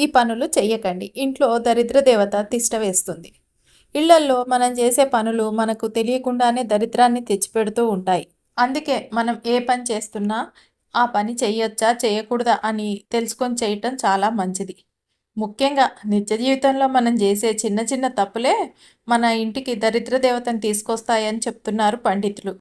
ఈ పనులు చెయ్యకండి. ఇంట్లో దరిద్ర దేవత తిష్ట వేస్తుంది. ఇళ్ళల్లో మనం చేసే పనులు మనకు తెలియకుండానే దరిద్రాన్ని తెచ్చిపెడుతూ ఉంటాయి. అందుకే మనం ఏ పని చేస్తున్నా ఆ పని చేయొచ్చా చేయకూడదా అని తెలుసుకొని చేయటం చాలా మంచిది. ముఖ్యంగా నిత్య జీవితంలో మనం చేసే చిన్న చిన్న తప్పులే మన ఇంటికి దరిద్ర దేవతను తీసుకొస్తాయని చెప్తున్నారు పండితులు.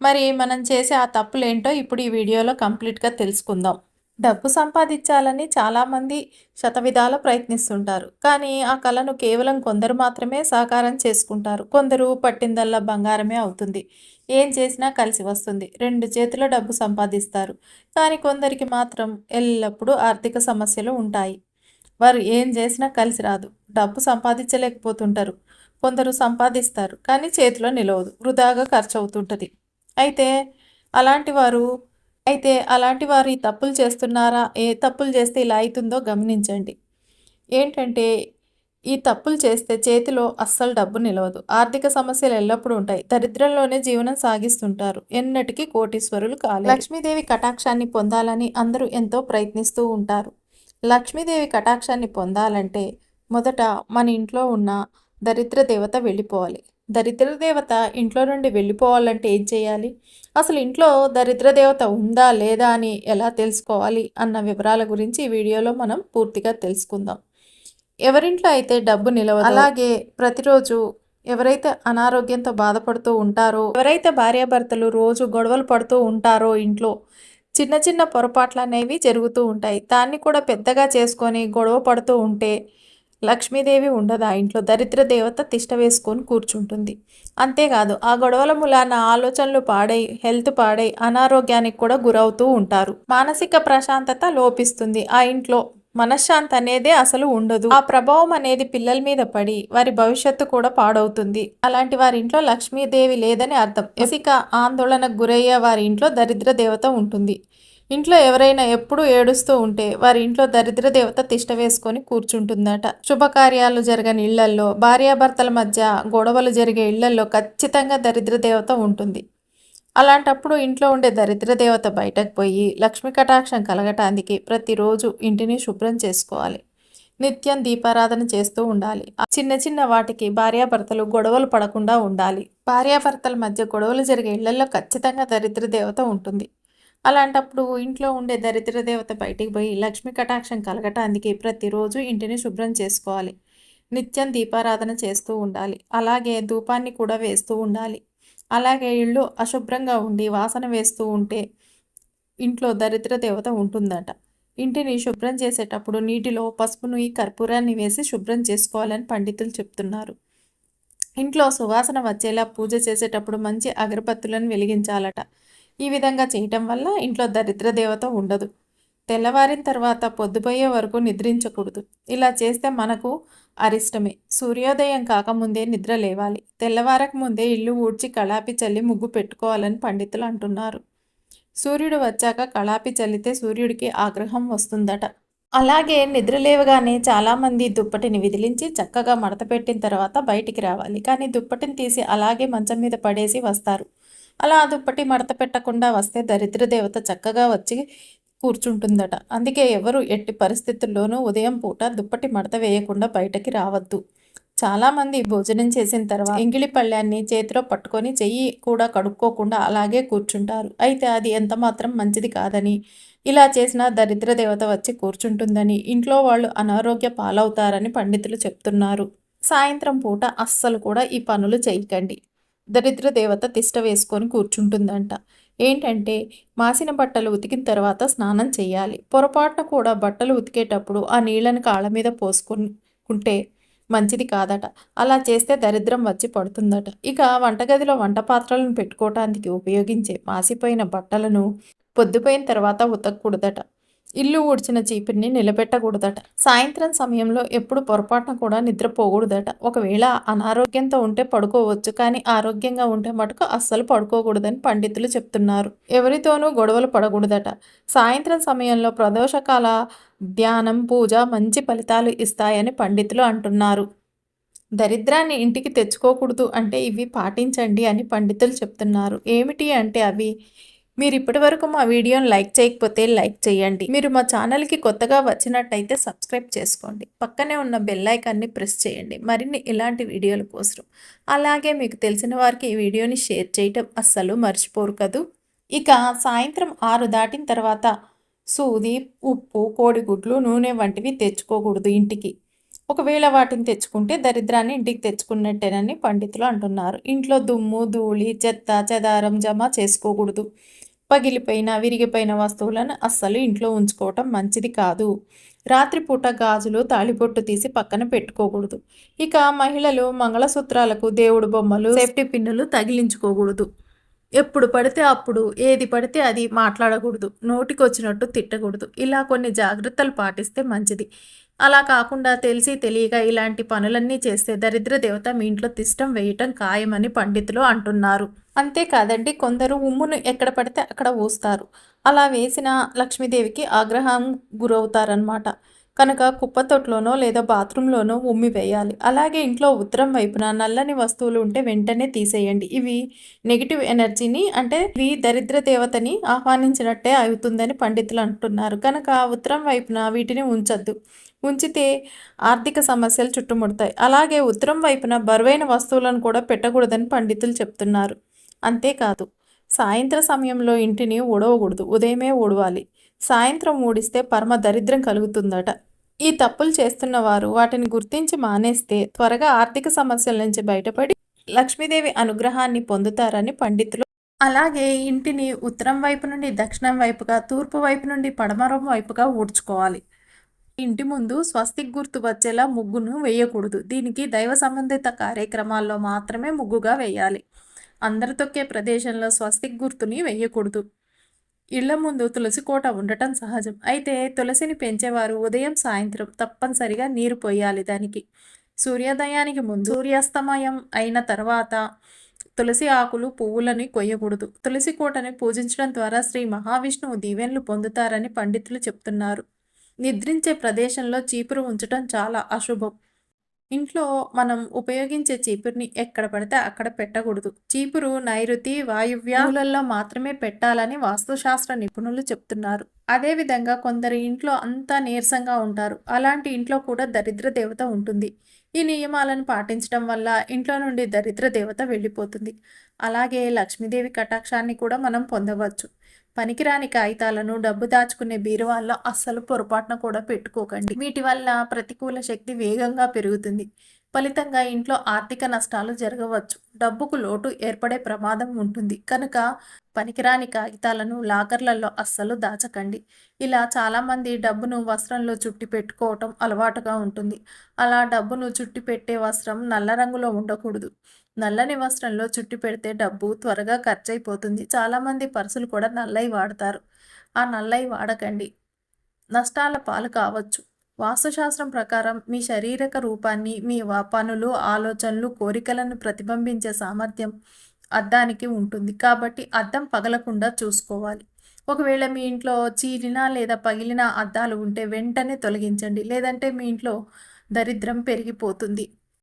మరి మనం చేసే ఆ తప్పులేంటో ఇప్పుడు ఈ వీడియోలో కంప్లీట్గా తెలుసుకుందాం. డబ్బు సంపాదించాలని చాలామంది శతవిధాల ప్రయత్నిస్తుంటారు. కానీ ఆ కళను కేవలం కొందరు మాత్రమే సాకారం చేసుకుంటారు. కొందరు పట్టిందల్లా బంగారమే అవుతుంది. ఏం చేసినా కలిసి వస్తుంది. రెండు చేతుల డబ్బు సంపాదిస్తారు. కానీ కొందరికి మాత్రం ఎల్లప్పుడూ ఆర్థిక సమస్యలు ఉంటాయి. వారు ఏం చేసినా కలిసి రాదు. డబ్బు సంపాదించలేకపోతుంటారు. కొందరు సంపాదిస్తారు. కానీ చేతిలో నిలవదు. వృధాగా ఖర్చు అవుతుంటుంది అయితే అలాంటి వారు అయితే అలాంటి వారు ఈ తప్పులు చేస్తున్నారా? ఏ తప్పులు చేస్తే ఇలా అవుతుందో గమనించండి. ఏంటంటే ఈ తప్పులు చేస్తే చేతిలో అస్సలు డబ్బు నిలవదు. ఆర్థిక సమస్యలు ఎల్లప్పుడూ ఉంటాయి. దరిద్రంలోనే జీవనం సాగిస్తుంటారు. ఎన్నటికీ కోటీశ్వరులు కాలేదు లక్ష్మీదేవి కటాక్షాన్ని పొందాలని అందరూ ఎంతో ప్రయత్నిస్తూ ఉంటారు. లక్ష్మీదేవి కటాక్షాన్ని పొందాలంటే మొదట మన ఇంట్లో ఉన్న దరిద్ర దేవత వెళ్ళిపోవాలి. దరిద్ర దేవత ఇంట్లో నుండి వెళ్ళిపోవాలంటే ఏం చేయాలి? అసలు ఇంట్లో దరిద్ర దేవత ఉందా లేదా అని ఎలా తెలుసుకోవాలి అన్న వివరాల గురించి ఈ వీడియోలో మనం పూర్తిగా తెలుసుకుందాం. ఎవరింట్లో అయితే డబ్బు నిలవ అలాగే ప్రతిరోజు ఎవరైతే అనారోగ్యంతో బాధపడుతూ ఉంటారో ఎవరైతే భార్యాభర్తలు రోజు గొడవలు పడుతూ ఉంటారో ఇంట్లో చిన్న చిన్న పొరపాట్లు అనేవి జరుగుతూ ఉంటాయి. దాన్ని కూడా పెద్దగా చేసుకొని గొడవ పడుతూ ఉంటే లక్ష్మీదేవి ఉండదు? ఆ ఇంట్లో దరిద్ర దేవత తిష్ట వేసుకొని కూర్చుంటుంది. అంతేకాదు ఆ గొడవల మూలాన ఆలోచనలు పాడై హెల్త్ పాడై అనారోగ్యానికి కూడా గురవుతూ ఉంటారు. మానసిక ప్రశాంతత లోపిస్తుంది. ఆ ఇంట్లో మనశ్శాంతి అనేదే అసలు ఉండదు. ఆ ప్రభావం అనేది పిల్లల మీద పడి వారి భవిష్యత్తు కూడా పాడవుతుంది. అలాంటి వారి ఇంట్లో లక్ష్మీదేవి లేదని అర్థం. ఎసిక ఆందోళనకు గురయ్యే వారి ఇంట్లో దరిద్ర దేవత ఉంటుంది. ఇంట్లో ఎవరైనా ఎప్పుడు ఏడుస్తూ ఉంటే వారి ఇంట్లో దరిద్ర దేవత తిష్ట వేసుకొని కూర్చుంటుందట. శుభకార్యాలు జరగని ఇళ్ళల్లో భార్యాభర్తల మధ్య గొడవలు జరిగే ఇళ్ళల్లో ఖచ్చితంగా దరిద్ర దేవత ఉంటుంది. అలాంటప్పుడు ఇంట్లో ఉండే దరిద్ర దేవత బయటకు పోయి లక్ష్మీ కటాక్షం కలగటానికి ప్రతిరోజు ఇంటిని శుభ్రం చేసుకోవాలి. నిత్యం దీపారాధన చేస్తూ ఉండాలి. చిన్న చిన్న వాటికి భార్యాభర్తలు గొడవలు పడకుండా ఉండాలి. భార్యాభర్తల మధ్య గొడవలు జరిగే ఇళ్ళలో ఖచ్చితంగా దరిద్ర దేవత ఉంటుంది. అలాంటప్పుడు ఇంట్లో ఉండే దరిద్ర దేవత బయటికి పోయి లక్ష్మీ కటాక్షం కలగటానికి ప్రతిరోజు ఇంటిని శుభ్రం చేసుకోవాలి. నిత్యం దీపారాధన చేస్తూ ఉండాలి. అలాగే ధూపాన్ని కూడా వేస్తూ ఉండాలి. అలాగే ఇళ్ళు అశుభ్రంగా ఉండి వాసన వేస్తూ ఉంటే ఇంట్లో దరిద్ర దేవత ఉంటుందట. ఇంటిని శుభ్రం చేసేటప్పుడు నీటిలో పసుపును ఈ కర్పూరాన్ని వేసి శుభ్రం చేసుకోవాలని పండితులు చెప్తున్నారు. ఇంట్లో సువాసన వచ్చేలా పూజ చేసేటప్పుడు మంచి అగరబత్తులను వెలిగించాలట. ఈ విధంగా చేయటం వల్ల ఇంట్లో దరిద్ర దేవత ఉండదు. తెల్లవారిన తర్వాత పొద్దుపోయే వరకు నిద్రించకూడదు. ఇలా చేస్తే మనకు అరిష్టమే. సూర్యోదయం కాకముందే నిద్ర లేవాలి. తెల్లవారక ముందే ఇల్లు ఊడ్చి కళాపి చల్లి ముగ్గు పెట్టుకోవాలని పండితులు అంటున్నారు. సూర్యుడు వచ్చాక కళాపి చల్లితే సూర్యుడికి ఆగ్రహం వస్తుందట. అలాగే నిద్ర లేవగానే చాలామంది దుప్పటిని విదిలించి చక్కగా మడత పెట్టిన తర్వాత బయటికి రావాలి. కానీ దుప్పటిని తీసి అలాగే మంచం మీద పడేసి వస్తారు. అలా దుప్పటి మడత పెట్టకుండా వస్తే దరిద్ర దేవత చక్కగా వచ్చి కూర్చుంటుందట. అందుకే ఎవరు ఎట్టి పరిస్థితుల్లోనూ ఉదయం పూట దుప్పటి మడత వేయకుండా బయటకి రావద్దు. చాలామంది భోజనం చేసిన తర్వాత ఎంగిలి పళ్ళాన్ని చేతిలో పట్టుకొని చెయ్యి కూడా కడుక్కోకుండా అలాగే కూర్చుంటారు. అయితే అది ఎంత మాత్రం మంచిది కాదని ఇలా చేసిన దరిద్ర దేవత వచ్చి కూర్చుంటుందని ఇంట్లో వాళ్ళు అనారోగ్య పాలవుతారని పండితులు చెప్తున్నారు. సాయంత్రం పూట అస్సలు కూడా ఈ పనులు చేయకండి దరిద్ర దేవత తిష్ట వేసుకొని కూర్చుంటుందంట. ఏంటంటే మాసిన బట్టలు ఉతికిన తర్వాత స్నానం చేయాలి. పొరపాటున కూడా బట్టలు ఉతికేటప్పుడు ఆ నీళ్ళని కాళ్ళ మీద పోసుకుంటే మంచిది కాదట. అలా చేస్తే దరిద్రం వచ్చి పడుతుందట. ఇక వంటగదిలో వంట పాత్రలను పెట్టుకోవటానికి ఉపయోగించే మాసిపోయిన బట్టలను పొద్దుపోయిన తర్వాత ఉతకూడదట ఇల్లు ఊడ్చిన చీపిరిని నిలబెట్టకూడదట. సాయంత్రం సమయంలో ఎప్పుడు పొరపాటున కూడా నిద్రపోకూడదట. ఒకవేళ అనారోగ్యంతో ఉంటే పడుకోవచ్చు కానీ ఆరోగ్యంగా ఉంటే మటుకు అస్సలు పడుకోకూడదని పండితులు చెప్తున్నారు. ఎవరితోనూ గొడవలు పడకూడదట. సాయంత్రం సమయంలో ప్రదోషకాల ధ్యానం పూజ మంచి ఫలితాలు ఇస్తాయని పండితులు అంటున్నారు. దరిద్రాన్ని ఇంటికి తెచ్చుకోకూడదు అంటే ఇవి పాటించండి అని పండితులు చెప్తున్నారు. ఏమిటి అంటే అవి మీరు ఇప్పటి వరకు మా వీడియోని లైక్ చేయకపోతే లైక్ చేయండి. మీరు మా ఛానల్కి కొత్తగా వచ్చినట్టయితే సబ్స్క్రైబ్ చేసుకోండి. పక్కనే ఉన్న బెల్ ఐకాన్ని ప్రెస్ చేయండి. మరిన్ని ఇలాంటి వీడియోల కోసం. అలాగే మీకు తెలిసిన వారికి ఈ వీడియోని షేర్ చేయటం అస్సలు మర్చిపోరు కదూ? ఇక సాయంత్రం ఆరు దాటిన తర్వాత సూది ఉప్పు కోడిగుడ్లు నూనె వంటివి తెచ్చుకోకూడదు ఇంటికి. ఒకవేళ వాటిని తెచ్చుకుంటే దరిద్రాన్ని ఇంటికి తెచ్చుకున్నట్టేనని పండితులు అంటున్నారు. ఇంట్లో దుమ్ము ధూళి చెత్త చెదారం జమ చేసుకోకూడదు. పగిలిపోయిన విరిగిపోయిన వస్తువులను అస్సలు ఇంట్లో ఉంచుకోవటం మంచిది కాదు. రాత్రిపూట గాజులు తాళిబొట్టు తీసి పక్కన పెట్టుకోకూడదు. ఇక మహిళలు మంగళసూత్రాలకు దేవుడు బొమ్మలు సేఫ్టీ పిన్నులు తగిలించుకోకూడదు. ఎప్పుడు పడితే అప్పుడు ఏది పడితే అది మాట్లాడకూడదు. నోటికి వచ్చినట్టు తిట్టకూడదు. ఇలా కొన్ని జాగ్రత్తలు పాటిస్తే మంచిది. అలా కాకుండా తెలిసి తెలియక ఇలాంటి పనులన్నీ చేస్తే దరిద్ర దేవత మీ ఇంట్లో తిష్టం వేయటం ఖాయమని పండితులు అంటున్నారు. అంతేకాదండి కొందరు ఉమ్మును ఎక్కడ పడితే అక్కడ ఊస్తారు. అలా వేసిన లక్ష్మీదేవికి ఆగ్రహం గురవుతారనమాట కనుక కుప్పతొట్లోనో లేదా బాత్రూంలోనో ఉమ్మి వేయాలి. అలాగే ఇంట్లో ఉత్తరం వైపున నల్లని వస్తువులు ఉంటే వెంటనే తీసేయండి. ఇవి నెగిటివ్ ఎనర్జీని అంటే ఇవి దరిద్ర దేవతని ఆహ్వానించినట్టే అవుతుందని పండితులు అంటున్నారు. కనుక ఉత్తరం వైపున వీటిని ఉంచద్దు. ఉంచితే ఆర్థిక సమస్యలు చుట్టుముడతాయి. అలాగే ఉత్తరం వైపున బరువైన వస్తువులను కూడా పెట్టకూడదని పండితులు చెప్తున్నారు. అంతేకాదు సాయంత్ర సమయంలో ఇంటిని ఊడవకూడదు. ఉదయమే ఊడవాలి. సాయంత్రం ఊడిస్తే పరమ దరిద్రం కలుగుతుందట. ఈ తప్పులు చేస్తున్న వారు వాటిని గుర్తించి మానేస్తే త్వరగా ఆర్థిక సమస్యల నుంచి బయటపడి లక్ష్మీదేవి అనుగ్రహాన్ని పొందుతారని పండితులు అలాగే ఇంటిని ఉత్తరం వైపు నుండి దక్షిణం వైపుగా తూర్పు వైపు నుండి పడమరం వైపుగా ఊడ్చుకోవాలి. ఇంటి ముందు స్వస్తిక్ గుర్తు వచ్చేలా ముగ్గును వేయకూడదు. దీనికి దైవ సంబంధిత కార్యక్రమాల్లో మాత్రమే ముగ్గుగా వేయాలి. అందరు తొక్కే ప్రదేశంలో స్వస్తిక్ గుర్తుని వేయకూడదు. ఇళ్ళ ముందు తులసి కోట ఉండటం సహజం. అయితే తులసిని పెంచేవారు ఉదయం సాయంత్రం తప్పనిసరిగా నీరు పోయాలి దానికి. సూర్యోదయానికి ముందు సూర్యాస్తమయం అయిన తర్వాత తులసి ఆకులు పువ్వులని కొయ్యకూడదు. తులసి కోటని పూజించడం ద్వారా శ్రీ మహావిష్ణువు దీవెన్లు పొందుతారని పండితులు చెప్తున్నారు. నిద్రించే ప్రదేశంలో చీపురు ఉంచటం చాలా అశుభం. ఇంట్లో మనం ఉపయోగించే చీపురుని ఎక్కడ పడితే అక్కడ పెట్టకూడదు. చీపురు నైరుతి వాయువ్యాలలో మాత్రమే పెట్టాలని వాస్తుశాస్త్ర నిపుణులు చెప్తున్నారు. అదేవిధంగా కొందరు ఇంట్లో అంతా నీరసంగా ఉంటారు. అలాంటి ఇంట్లో కూడా దరిద్ర దేవత ఉంటుంది. ఈ నియమాలను పాటించడం వల్ల ఇంట్లో నుండి దరిద్ర దేవత వెళ్ళిపోతుంది. అలాగే లక్ష్మీదేవి కటాక్షాన్ని కూడా మనం పొందవచ్చు. పనికిరాని కాగితాలను డబ్బు దాచుకునే బీరువాల్లో అస్సలు పొరపాటున కూడా పెట్టుకోకండి. వీటి వల్ల ప్రతికూల శక్తి వేగంగా పెరుగుతుంది. ఫలితంగా ఇంట్లో ఆర్థిక నష్టాలు జరగవచ్చు. డబ్బుకు లోటు ఏర్పడే ప్రమాదం ఉంటుంది. కనుక పనికిరాని కాగితాలను లాకర్లలో అస్సలు దాచకండి. ఇలా చాలామంది డబ్బును వస్త్రంలో చుట్టి పెట్టుకోవటం అలవాటుగా ఉంటుంది. అలా డబ్బును చుట్టి పెట్టే వస్త్రం నల్ల రంగులో ఉండకూడదు. నల్లని వస్త్రంలో చుట్టి పెడితే డబ్బు త్వరగా ఖర్చు అయిపోతుంది చాలామంది పర్సులు కూడా నల్లయి వాడతారు. ఆ నల్లయి వాడకండి. నష్టాల పాలు కావచ్చు. వాస్తుశాస్త్రం ప్రకారం మీ శారీరక రూపాన్ని మీ పనులు ఆలోచనలు కోరికలను ప్రతిబింబించే సామర్థ్యం అద్దానికి ఉంటుంది. కాబట్టి అద్దం పగలకుండా చూసుకోవాలి. ఒకవేళ మీ ఇంట్లో చీలిన లేదా పగిలిన అద్దాలు ఉంటే వెంటనే తొలగించండి. లేదంటే మీ ఇంట్లో దరిద్రం పెరిగిపోతుంది.